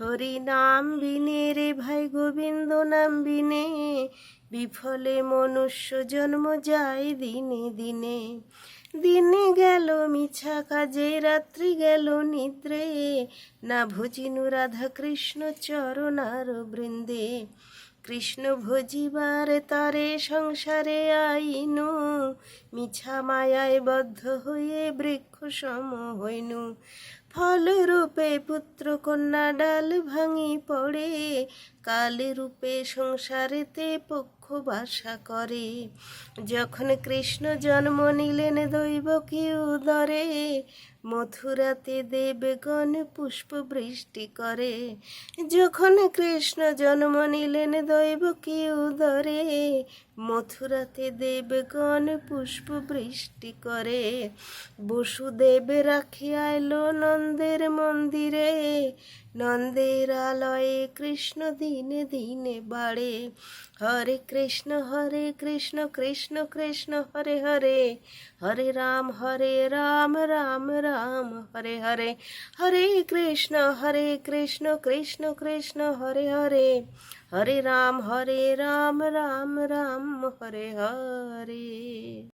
হরি নাম বিনে রে ভাই গোবিন্দ নাম বিনে, বিফলে মনুষ্য জন্ম যায় দিনে দিনে। দিনে গেল মিছা কাজে, রাত্রি গেল নিদ্রে, না ভজিনু রাধা কৃষ্ণ চরণার বৃন্দে। কৃষ্ণ ভজিবার তারে সংসারে আইনু, মিছা মায়ায় বদ্ধ হয়ে বৃক্ষ সম হইনু। ফল রূপে পুত্র কন্যা ডাল ভাঙি পড়ে, কাল রূপে সংসারেতে পক্ষ বাসা করে। যখন কৃষ্ণ জন্ম নিলেন দৈব কি উদরে মথুরাতে দেবগণ পুষ্প বৃষ্টি করে। যখন কৃষ্ণ জন্ম নিলেন দৈব কি উদরে মথুরাতে দেবগণ পুষ্প বৃষ্টি করে। বসুদেব রাখিয়া এলো নন্দের মন্দিরে নন্দের আলয়ে কৃষ্ণ দিনে দিনে বাড়ে হরে কৃষ্ণ হরে কৃষ্ণ কৃষ্ণ কৃষ্ণ হরে হরে হরে রাম হরে রাম রাম রাম হরে হরে হরে কৃষ্ণ হরে কৃষ্ণ কৃষ্ণ কৃষ্ণ হরে হরে হরে রাম হরে রাম রাম রাম হরে হরে